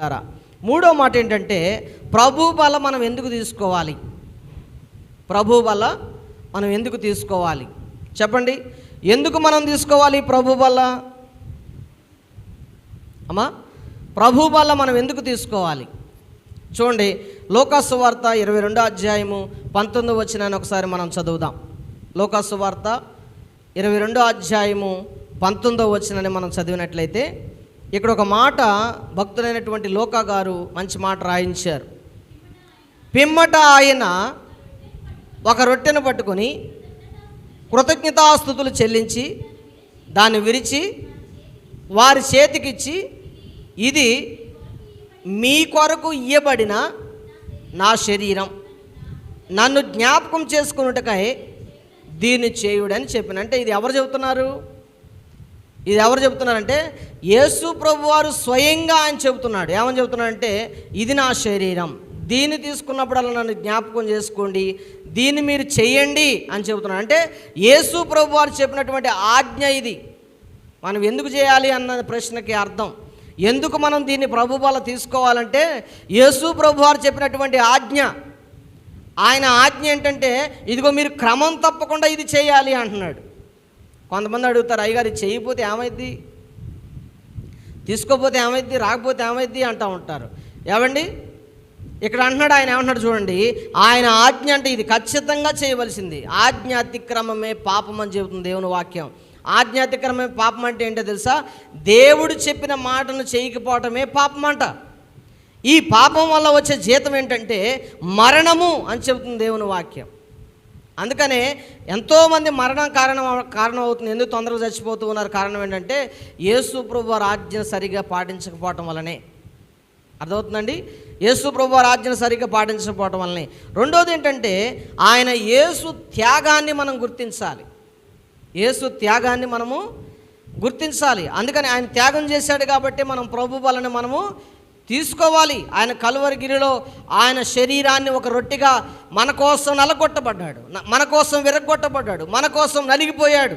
లారా మూడో మాట ఏంటంటే ప్రభు బల మనం ఎందుకు తీసుకోవాలి? ప్రభు బల మనం ఎందుకు తీసుకోవాలి? చెప్పండి. ఎందుకు మనం తీసుకోవాలి ప్రభు బల అమ్మా ప్రభు బల మనం ఎందుకు తీసుకోవాలి? చూడండి లోకాసు వార్త ఇరవై రెండో అధ్యాయము పంతొమ్మిది వచ్చిన ఒకసారి మనం చదువుదాం. లోకాసు వార్త ఇరవై రెండో అధ్యాయము పంతొమ్మిదో వచ్చినని మనం చదివినట్లయితే ఇక్కడ ఒక మాట భక్తులైనటువంటి లోకా గారు మంచి మాట రాయించారు. పిమ్మట ఆయన ఒక రొట్టెను పట్టుకొని కృతజ్ఞతాస్థుతులు చెల్లించి దాన్ని విరిచి వారి చేతికిచ్చి ఇది మీ కొరకు ఇయ్యబడిన నా శరీరం. నన్ను జ్ఞాపకం చేసుకున్నట్టుకై దీన్ని చేయుడని చెప్పిన. అంటే ఇది ఎవరు చెబుతున్నారు? ఇది ఎవరు చెబుతున్నారంటే యేసు ప్రభు వారు స్వయంగా ఆయన చెబుతున్నాడు. ఏమని చెబుతున్నాడంటే ఇది నా శరీరం. దీన్ని తీసుకున్నప్పుడల్లా నన్ను జ్ఞాపకం చేసుకోండి. దీన్ని మీరు చేయండి అని చెబుతున్నాడు. అంటే యేసు ప్రభు వారు చెప్పినటువంటి ఆజ్ఞ ఇది. మనం ఎందుకు చేయాలి అన్న ప్రశ్నకి అర్థం. ఎందుకు మనం దీన్ని ప్రభు వల్ల తీసుకోవాలంటే యేసు ప్రభు వారు చెప్పినటువంటి ఆజ్ఞ. ఆయన ఆజ్ఞ ఏంటంటే ఇదిగో మీరు క్రమం తప్పకుండా ఇది చేయాలి అంటున్నాడు. కొంతమంది అడుగుతారు అయ్యగారు చేయకపోతే ఏమైద్ది? తీసుకోపోతే ఏమైద్ది? రాకపోతే ఏమైద్ది? అంటూ ఉంటారు. ఏమండి? ఇక్కడ అంటున్నాడు ఆయన ఏమంటున్నాడు చూడండి ఆయన ఆజ్ఞ అంటే ఇది ఖచ్చితంగా చేయవలసింది. ఆజ్ఞ అతిక్రమమే పాపం అని చెబుతుంది దేవుని వాక్యం. ఆజ్ఞ అతిక్రమమే పాపం అంటే ఏంటో తెలుసా? దేవుడు చెప్పిన మాటను చేయకపోవటమే పాపం అంట. ఈ పాపం వల్ల వచ్చే జీతం ఏంటంటే మరణము అని చెబుతుంది దేవుని వాక్యం. అందుకనే ఎంతోమంది మరణం కారణం కారణం అవుతుంది ఎందుకు తొందరగా చచ్చిపోతూ ఉన్నారు. కారణం ఏంటంటే యేసు ప్రభు రాజ్యం సరిగా పాటించకపోవటం వల్లనే. అర్థమవుతుందండి? యేసు ప్రభు రాజ్యం సరిగ్గా పాటించకపోవటం వల్లనే. రెండోది ఏంటంటే ఆయన యేసు త్యాగాన్ని మనం గుర్తించాలి. యేసు త్యాగాన్ని మనము గుర్తించాలి. అందుకని ఆయన త్యాగం చేశాడు కాబట్టి మనం ప్రభు వలన మనము తీసుకోవాలి. ఆయన కలువరిగిరిలో ఆయన శరీరాన్ని ఒక రొట్టెగా మన కోసం నలగొట్టబడ్డాడు. మన కోసం విరగొట్టబడ్డాడు మన కోసం నలిగిపోయాడు.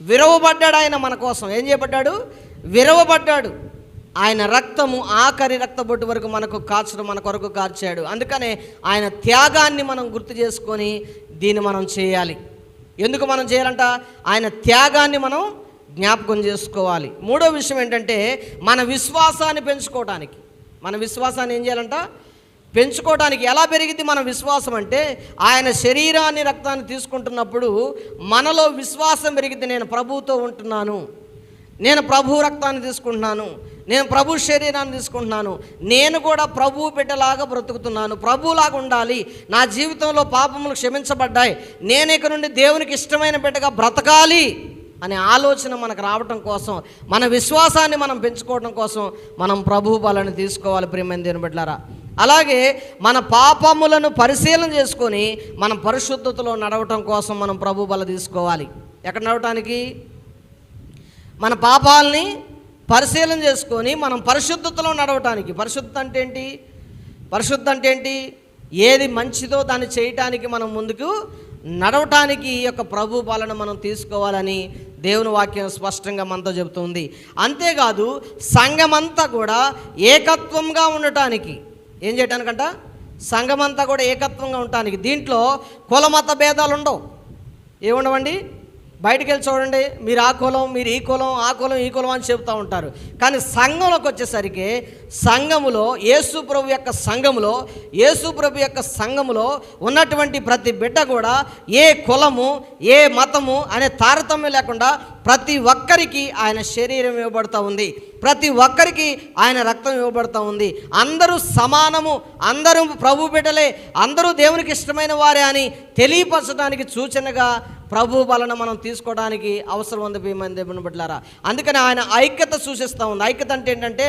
విరవబడ్డాడు ఆయన మన కోసం. ఏం చేయబడ్డాడు? విరవబడ్డాడు. ఆయన రక్తము ఆఖరి రక్తబొట్టు వరకు మనకు కాల్చడం మన కొరకు కార్చాడు. అందుకనే ఆయన త్యాగాన్ని మనం గుర్తు చేసుకొని దీన్ని మనం చేయాలి. ఎందుకు మనం చేయాలంట? ఆయన త్యాగాన్ని మనం జ్ఞాపకం చేసుకోవాలి. మూడో విషయం ఏంటంటే మన విశ్వాసాన్ని పెంచుకోవటానికి. మన విశ్వాసాన్ని ఏం చేయాలంట? పెంచుకోవడానికి ఎలా పెరిగింది మన విశ్వాసం అంటే ఆయన శరీరాన్ని రక్తాన్ని తీసుకుంటున్నప్పుడు మనలో విశ్వాసం పెరిగింది. నేను ప్రభువుతో ఉంటున్నాను. నేను ప్రభు రక్తాన్ని తీసుకుంటున్నాను. నేను ప్రభు శరీరాన్ని తీసుకుంటున్నాను. నేను కూడా ప్రభు బిడ్డలాగా బ్రతుకుతున్నాను. ప్రభులాగా ఉండాలి. నా జీవితంలో పాపములు క్షమించబడ్డాయి. నేను ఇక నుండి దేవునికి ఇష్టమైన బిడ్డగా బ్రతకాలి. అనే ఆలోచన మనకు రావటం కోసం మన విశ్వాసాన్ని మనం పెంచుకోవడం కోసం మనం ప్రభు బలను తీసుకోవాలి ప్రియమైన దేని బిడ్డారా అలాగే మన పాపములను పరిశీలన చేసుకొని మనం పరిశుద్ధతలో నడవటం కోసం మనం ప్రభు బల తీసుకోవాలి. ఎక్కడ నడవటానికి? మన పాపాలని పరిశీలన చేసుకొని మనం పరిశుద్ధతలో నడవటానికి. పరిశుద్ధత అంటే ఏంటి? పరిశుద్ధ అంటే ఏంటి? ఏది మంచిదో దాన్ని చేయటానికి మనం ముందుకు నడవటానికి ఈ యొక్క ప్రభు పాలన మనం తీసుకోవాలని దేవుని వాక్యం స్పష్టంగా మనతో చెబుతుంది. అంతేకాదు సంఘమంతా కూడా ఏకత్వంగా ఉండటానికి. ఏం చేయటానికంట? సంఘమంతా కూడా ఏకత్వంగా ఉండటానికి. దీంట్లో కులమత భేదాలు ఉండవు ఏముండవండి? బయటకు వెళ్ళి చూడండి మీరు ఆ కులం మీరు ఈ కులం ఆ కులం ఈ కులం అని చెప్తూ ఉంటారు. కానీ సంఘంలోకి వచ్చేసరికి సంఘములో యేసు ప్రభు యొక్క సంఘములో యేసు ప్రభు యొక్క సంఘములో ఉన్నటువంటి ప్రతి బిడ్డ కూడా ఏ కులము ఏ మతము అనే తారతమ్యం లేకుండా ప్రతి ఒక్కరికి ఆయన శరీరం ఇవ్వబడుతూ ఉంది. ప్రతి ఒక్కరికి ఆయన రక్తం ఇవ్వబడుతూ ఉంది. అందరూ సమానము అందరూ ప్రభు బిడ్డలే అందరూ దేవునికి ఇష్టమైన వారే అని తెలియపరచడానికి సూచనగా ప్రభు వలన మనం తీసుకోవడానికి అవసరం ఉంది భీమని దేవుని బిడ్డలారా. అందుకని ఆయన ఐక్యత సూచిస్తూ ఉంది. ఐక్యత అంటే ఏంటంటే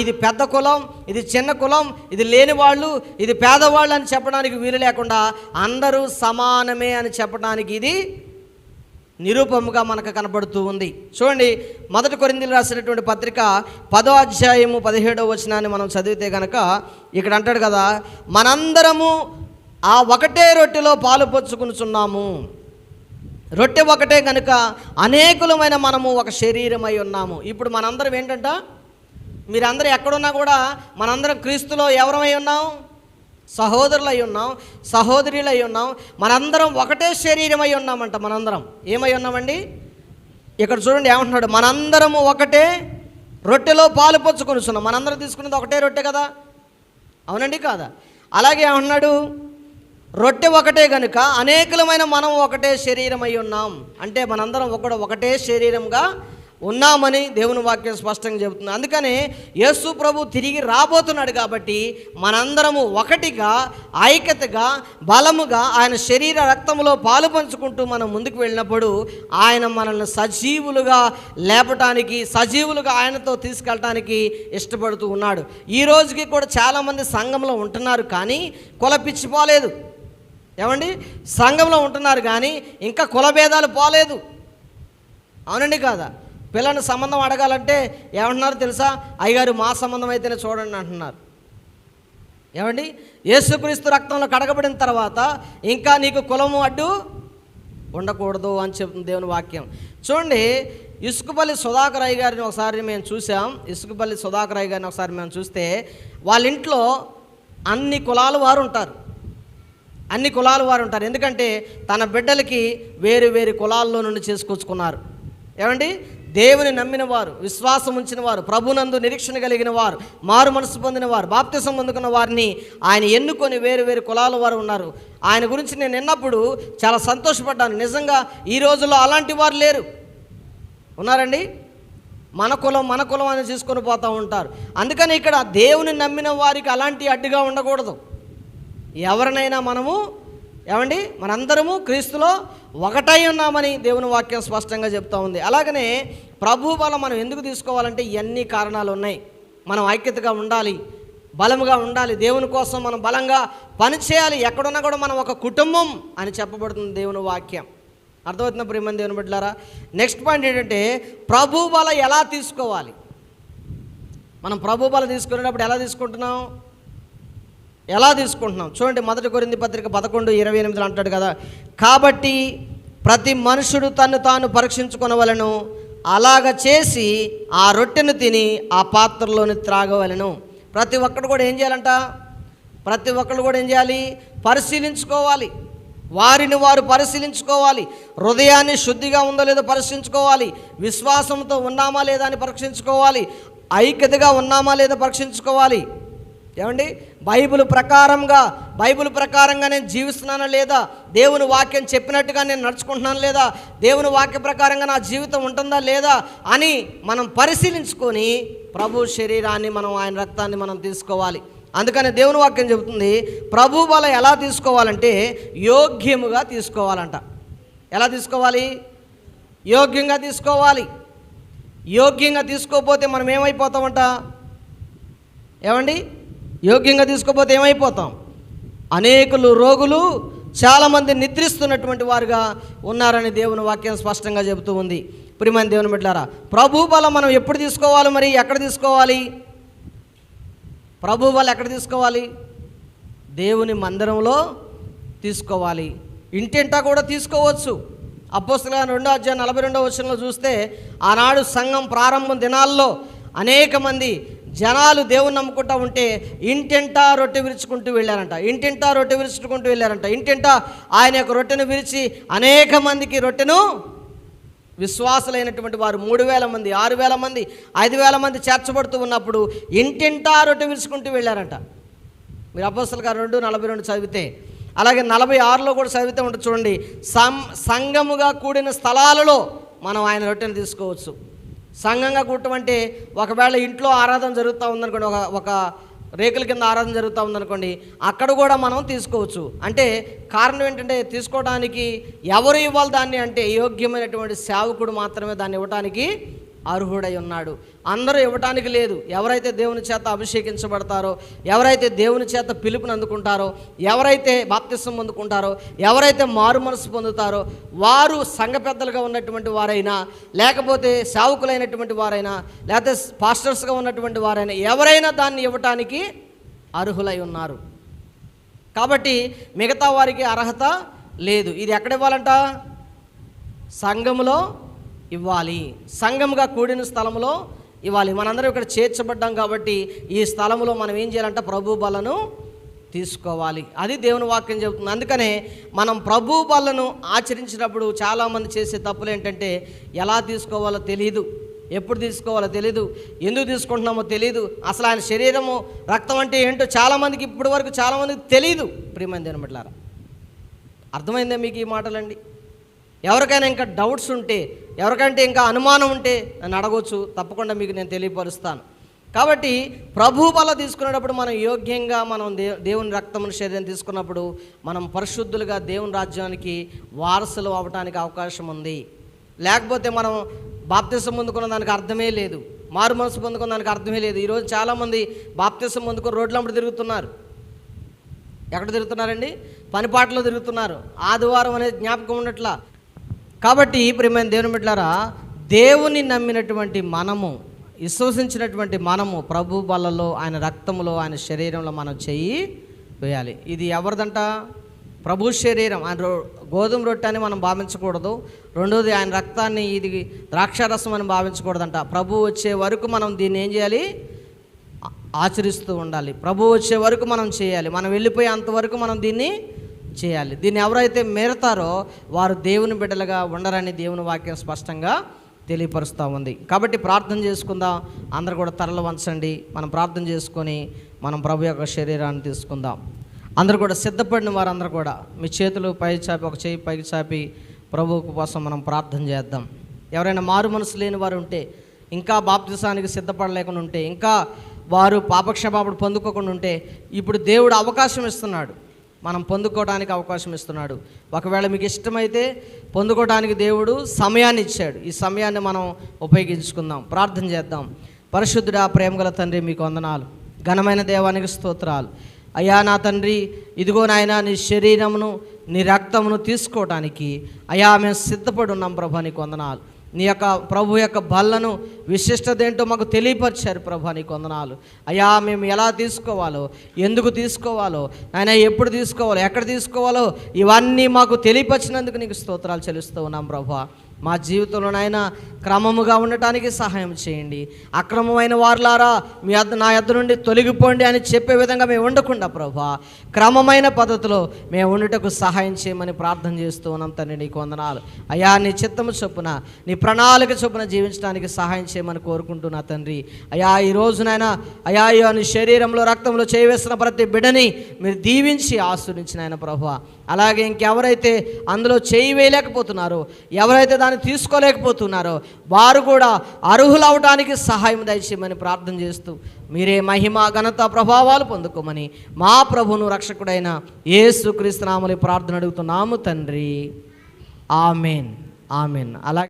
ఇది పెద్ద కులం ఇది చిన్న కులం ఇది లేని వాళ్ళు ఇది పేదవాళ్ళు అని చెప్పడానికి వీలు లేకుండా అందరూ సమానమే అని చెప్పడానికి ఇది నిరూపముగా మనకు కనబడుతూ ఉంది. చూడండి మొదటి కొరిందులు రాసినటువంటి పత్రిక పదో అధ్యాయము పదిహేడవ వచనాన్ని మనం చదివితే కనుక ఇక్కడ అంటాడు కదా మనందరము ఆ ఒకటే రొట్టెలో పాలు పొచ్చుకునిచున్నాము రొట్టె ఒకటే కనుక అనేకులమైన మనము ఒక శరీరమై ఉన్నాము. ఇప్పుడు మనందరం ఏంటంట? మీరందరూ ఎక్కడున్నా కూడా మనందరం క్రీస్తులో ఎవరమై ఉన్నాం? సహోదరులై ఉన్నాం సహోదరులై ఉన్నాం. మనందరం ఒకటే శరీరమై ఉన్నామంట మనందరం. ఏమై ఉన్నామండి? ఇక్కడ చూడండి ఏమంటున్నాడు? మనందరము ఒకటే రొట్టెలో పాలు పొచ్చుకొని మనందరం తీసుకున్నది ఒకటే రొట్టె కదా? అవునండి కాదా? అలాగే ఏమంటున్నాడు? రొట్టె ఒకటే గనుక అనేకులమైన మనం ఒకటే శరీరమై ఉన్నాం. అంటే మనందరం ఒకడు ఒకటే శరీరంగా ఉన్నామని దేవుని వాక్యం స్పష్టంగా చెబుతుంది. అందుకనే యేసు ప్రభు తిరిగి రాబోతున్నాడు కాబట్టి మనందరము ఒకటిగా ఐక్యతగా బలముగా ఆయన శరీర రక్తంలో పాలు పంచుకుంటూ మనం ముందుకు వెళ్ళినప్పుడు ఆయన మనల్ని సజీవులుగా లేపటానికి సజీవులుగా ఆయనతో తీసుకెళ్ళటానికి ఇష్టపడుతూ ఉన్నాడు. ఈ రోజుకి కూడా చాలామంది సంఘంలో ఉంటున్నారు కానీ కుల పిచ్చిపోలేదు. ఏమండి? సంఘంలో ఉంటున్నారు కానీ ఇంకా కులభేదాలు పోలేదు. అవునండి కాదా? పిల్లని సంబంధం అడగాలంటే ఏమంటున్నారు తెలుసా? అయ్యగారు మా సంబంధం అయితేనే చూడండి అంటున్నారు. ఏమండి? యేసుక్రీస్తు రక్తంలో కడగబడిన తర్వాత ఇంకా నీకు కులము అడ్డు ఉండకూడదు అని చెప్తుంది దేవుని వాక్యం. చూడండి ఇసుకపల్లి సుధాకర్ అయ్య గారిని ఒకసారి మేము చూసాం ఇసుకపల్లి సుధాకర్ అయ్య గారిని ఒకసారి మేము చూస్తే వాళ్ళ ఇంట్లో అన్ని కులాల వారు ఉంటారు. అన్ని కులాల వారు ఉంటారు. ఎందుకంటే తన బిడ్డలకి వేరు వేరు కులాల్లో నుండి చేసుకొచ్చుకున్నారు. ఏమండి? దేవుని నమ్మిన వారు విశ్వాసం ఉంచిన వారు ప్రభునందు నిరీక్షణ కలిగిన వారు మారు మనసు పొందిన వారు బాప్తిసం పొందుకున్న వారిని ఆయన ఎన్నుకొని వేరు వేరు కులాల వారు ఉన్నారు. ఆయన గురించి నేను విన్నప్పుడు చాలా సంతోషపడ్డాను. నిజంగా ఈ రోజుల్లో అలాంటి వారు లేరు. ఉన్నారండి? మన కులం మన కులం అని తీసుకొని పోతూ ఉంటారు. అందుకని ఇక్కడ దేవుని నమ్మిన వారికి అలాంటి అడ్డుగా ఉండకూడదు. ఎవరినైనా మనము ఏమండి? మనందరము క్రీస్తులో ఒకటై ఉన్నామని దేవుని వాక్యం స్పష్టంగా చెప్తా ఉంది. అలాగనే ప్రభు బలం మనం ఎందుకు తీసుకోవాలంటే ఎన్ని కారణాలు ఉన్నాయి. మనం ఐక్యతగా ఉండాలి బలముగా ఉండాలి దేవుని కోసం మనం బలంగా పనిచేయాలి ఎక్కడున్నా కూడా మనం ఒక కుటుంబం అని చెప్పబడుతుంది దేవుని వాక్యం. అర్థమవుతున్న ప్రియమని దేవుని బిడ్డారా నెక్స్ట్ పాయింట్ ఏంటంటే ప్రభు బల ఎలా తీసుకోవాలి? మనం ప్రభు బల తీసుకునేటప్పుడు ఎలా తీసుకుంటున్నాం? ఎలా తీసుకుంటున్నాం? చూడండి మొదటి కొరింది పత్రిక పదకొండు ఇరవై ఎనిమిదిలో అంటాడు కదా కాబట్టి ప్రతి మనుషుడు తను తాను పరీక్షించుకునవలను అలాగ చేసి ఆ రొట్టెను తిని ఆ పాత్రలోని త్రాగవలను. ప్రతి ఒక్కడు కూడా ఏం చేయాలంట? ప్రతి ఒక్కరు కూడా ఏం చేయాలి? పరిశీలించుకోవాలి. వారిని వారు పరిశీలించుకోవాలి. హృదయాన్ని శుద్ధిగా ఉందో లేదో పరీక్షించుకోవాలి విశ్వాసంతో ఉన్నామా లేదా అని పరీక్షించుకోవాలి. ఐక్యతగా ఉన్నామా లేదా పరీక్షించుకోవాలి. ఏమండి? బైబిల్ ప్రకారంగా బైబిల్ ప్రకారంగా నేను జీవిస్తున్నానా లేదా? దేవుని వాక్యం చెప్పినట్టుగా నేను నడుచుకుంటున్నాను లేదా? దేవుని వాక్య ప్రకారంగా నా జీవితం ఉంటుందా లేదా? అని మనం పరిశీలించుకొని ప్రభు శరీరాన్ని మనం ఆయన రక్తాన్ని మనం తీసుకోవాలి. అందుకని దేవుని వాక్యం చెబుతుంది ప్రభు బల ఎలా తీసుకోవాలంటే యోగ్యముగా తీసుకోవాలంట. ఎలా తీసుకోవాలి? యోగ్యంగా తీసుకోవాలి. యోగ్యంగా తీసుకోకపోతే మనం ఏమైపోతామంట? ఏమండి? యోగ్యంగా తీసుకోపోతే ఏమైపోతాం? అనేకులు రోగులు చాలామంది నిద్రిస్తున్నటువంటి వారుగా ఉన్నారని దేవుని వాక్యం స్పష్టంగా చెబుతూ ఉంది. ప్రియమైన దేవుని బిడ్డారా ప్రభు బలం మనం ఎప్పుడు తీసుకోవాలి మరి? ఎక్కడ తీసుకోవాలి? ప్రభు బలం ఎక్కడ తీసుకోవాలి? దేవుని మందిరంలో తీసుకోవాలి. ఇంటింటా కూడా తీసుకోవచ్చు. అపోస్తుల రెండో అధ్యాయం నలభై రెండో వచనంలో చూస్తే ఆనాడు సంఘం ప్రారంభం దినాల్లో అనేక మంది జనాలు దేవుని నమ్ముకుంటా ఉంటే ఇంటింటా రొట్టె విరుచుకుంటూ వెళ్ళారంట. ఇంటింటా రొట్టె విరుచుకుంటూ వెళ్ళారంట. ఇంటింటా ఆయన యొక్క రొట్టెను విరిచి అనేక మందికి రొట్టెను విశ్వాసులైనటువంటి వారు మూడు వేల మంది ఆరు వేల మంది ఐదు వేల మంది చేర్చబడుతూ ఉన్నప్పుడు ఇంటింటా రొట్టె విరుచుకుంటూ వెళ్ళారంట. మీరు అపోస్తల గారు రెండు నలభై రెండు చదివితే అలాగే నలభై ఆరులో కూడా చదివితే ఉంటుంది చూడండి సం సంఘముగా కూడిన స్థలాలలో మనం ఆయన రొట్టెను తీసుకోవచ్చు. సంఘంగా కూడటం అంటే ఒకవేళ ఇంట్లో ఆరాధన జరుగుతూ ఉందనుకోండి ఒక ఒక రేకుల కింద ఆరాధన జరుగుతూ ఉందనుకోండి అక్కడ కూడా మనం తీసుకోవచ్చు. అంటే కారణం ఏంటంటే తీసుకోవడానికి ఎవరు ఇవ్వాలి దాన్ని అంటే యోగ్యమైనటువంటి సేవకుడు మాత్రమే దాన్ని ఇవ్వడానికి అర్హుడై ఉన్నాడు. అందరూ ఇవ్వటానికి లేదు. ఎవరైతే దేవుని చేత అభిషేకించబడతారో ఎవరైతే దేవుని చేత పిలుపుని అందుకుంటారో ఎవరైతే బాప్తిసం అందుకుంటారో ఎవరైతే మారు మనసు పొందుతారో వారు సంఘ పెద్దలుగా ఉన్నటువంటి వారైనా లేకపోతే సేవకులైనటువంటి వారైనా లేకపోతే పాస్టర్స్గా ఉన్నటువంటి వారైనా ఎవరైనా దాన్ని ఇవ్వటానికి అర్హులై ఉన్నారు. కాబట్టి మిగతా వారికి అర్హత లేదు. ఇది ఎక్కడ ఇవ్వాలంట? సంఘములో ఇవ్వాలి. సంఘముగా కూడిన స్థలంలో ఇవ్వాలి. మనందరం ఇక్కడ చేర్చబడ్డాం కాబట్టి ఈ స్థలంలో మనం ఏం చేయాలంటే ప్రభు బలను తీసుకోవాలి. అది దేవుని వాక్యం చెబుతుంది. అందుకనే మనం ప్రభు బలను ఆచరించినప్పుడు చాలామంది చేసే తప్పులు ఏంటంటే ఎలా తీసుకోవాలో తెలియదు ఎప్పుడు తీసుకోవాలో తెలీదు. ఎందుకు తీసుకుంటున్నామో తెలియదు అసలు ఆయన శరీరము రక్తం అంటే ఏంటో చాలామందికి ఇప్పటి వరకు చాలామందికి తెలియదు ప్రియమైన దేవుని అర్థమైందా మీకు ఈ మాటలండి? ఎవరికైనా ఇంకా డౌట్స్ ఉంటే ఎవరికంటే ఇంకా అనుమానం ఉంటే నన్ను అడగవచ్చు తప్పకుండా మీకు నేను తెలియపరుస్తాను. కాబట్టి ప్రభు బల తీసుకునేటప్పుడు మనం యోగ్యంగా మనం దే దేవుని రక్తమును శరీరం తీసుకున్నప్పుడు మనం పరిశుద్ధులుగా దేవుని రాజ్యానికి వారసులు అవ్వటానికి అవకాశం ఉంది. లేకపోతే మనం బాప్తిసం పొందుకున్న దానికి అర్థమే లేదు. మారు మనసు పొందుకున్న దానికి అర్థమే లేదు. ఈరోజు చాలామంది బాప్తిసం పొందుకొని రోడ్లమ్మడి తిరుగుతున్నారు. ఎక్కడ తిరుగుతున్నారండి? పనిపాటలో తిరుగుతున్నారు. ఆదివారం అనేది జ్ఞాపకం ఉన్నట్లా. కాబట్టి ప్రియమైన దేవుని బిడ్డలారా దేవుని నమ్మినటువంటి మనము విశ్వసించినటువంటి మనము ప్రభు బలలో ఆయన రక్తములో ఆయన శరీరంలో మనం చెయ్యి వేయాలి. ఇది ఎవరిదంట? ప్రభు శరీరం. ఆయన రో గోధుమ రొట్టె అని మనం భావించకూడదు. రెండోది ఆయన రక్తాన్ని ఇది ద్రాక్షారసం అని భావించకూడదంట. ప్రభు వచ్చే వరకు మనం దీన్ని ఏం చేయాలి? ఆచరిస్తూ ఉండాలి. ప్రభు వచ్చే వరకు మనం చేయాలి. మనం వెళ్ళిపోయే అంతవరకు మనం దీన్ని చేయాలి. దీన్ని ఎవరైతే మేరతారో వారు దేవుని బిడ్డలుగా ఉండరని దేవుని వాక్యం స్పష్టంగా తెలియపరుస్తూ ఉంది. కాబట్టి ప్రార్థన చేసుకుందాం. అందరు కూడా తరలు వంచండి. మనం ప్రార్థన చేసుకొని మనం ప్రభు యొక్క శరీరాన్ని తీసుకుందాం. అందరూ కూడా సిద్ధపడిన వారందరూ కూడా మీ చేతులు పై చాపి ఒక చేయి పైకి చాపి ప్రభు కోసం మనం ప్రార్థన చేద్దాం. ఎవరైనా మారు మనసు లేని వారు ఉంటే ఇంకా బాప్తిసానికి సిద్ధపడలేకుండా ఉంటే ఇంకా వారు పాపక్షమాపణ పొందుకోకుండా ఉంటే ఇప్పుడు దేవుడు అవకాశం ఇస్తున్నాడు. మనం పొందుకోవడానికి అవకాశం ఇస్తున్నాడు. ఒకవేళ మీకు ఇష్టమైతే పొందుకోవడానికి దేవుడు సమయాన్ని ఇచ్చాడు. ఈ సమయాన్ని మనం ఉపయోగించుకుందాం. ప్రార్థన చేద్దాం. పరిశుద్ధుడా ప్రేమగల తండ్రి మీకు వందనాలు. ఘనమైన దేవానికి స్తోత్రాలు. అయ్యా నా తండ్రి ఇదిగో నాయన నీ శరీరమును నీ రక్తమును తీసుకోవటానికి అయ్యా మేము సిద్ధపడి ఉన్నాం ప్రభా నీకు వందనాలు. నీ యొక్క ప్రభు యొక్క బల్లను విశిష్టత ఏంటో మాకు తెలియపరిచారు ప్రభా నీ కొందనాలు అయ్యా మేము ఎలా తీసుకోవాలో ఎందుకు తీసుకోవాలో ఆయన ఎప్పుడు తీసుకోవాలో ఎక్కడ తీసుకోవాలో ఇవన్నీ మాకు తెలియపరిచినందుకు నీకు స్తోత్రాలు చెల్లిస్తూ ఉన్నాం ప్రభా. మా జీవితంలో నాయన క్రమముగా ఉండటానికి సహాయం చేయండి. అక్రమమైన వారులారా మీ అద్ద నా ఎద్ద నుండి తొలగిపోండి అని చెప్పే విధంగా మేము ఉండకుండా ప్రభా క్రమమైన పద్ధతిలో మేము ఉండుటకు సహాయం చేయమని ప్రార్థన చేస్తూ ఉన్నాం తండ్రి నీకు వందనాలు. అయ్యా నీ చిత్తము చొప్పున నీ ప్రణాళిక చొప్పున జీవించడానికి సహాయం చేయమని కోరుకుంటున్నా తండ్రి. అయా ఈ రోజునైనా అయా అయ్యా నీ శరీరంలో రక్తంలో చేయవేసిన ప్రతి బిడని మీరు దీవించి ఆస్వాదించిన ఆయన ప్రభు. అలాగే ఇంకెవరైతే అందులో చేయి వేయలేకపోతున్నారో ఎవరైతే దాన్ని తీసుకోలేకపోతున్నారో వారు కూడా అర్హులవటానికి సహాయం దయచేయమని ప్రార్థన చేస్తూ మీరే మహిమ ఘనత ప్రభావాలు పొందుకోమని మా ప్రభును రక్షకుడైన యేసు ప్రార్థన అడుగుతున్నాము తండ్రి. ఆమెన్. ఆమెన్. అలాగే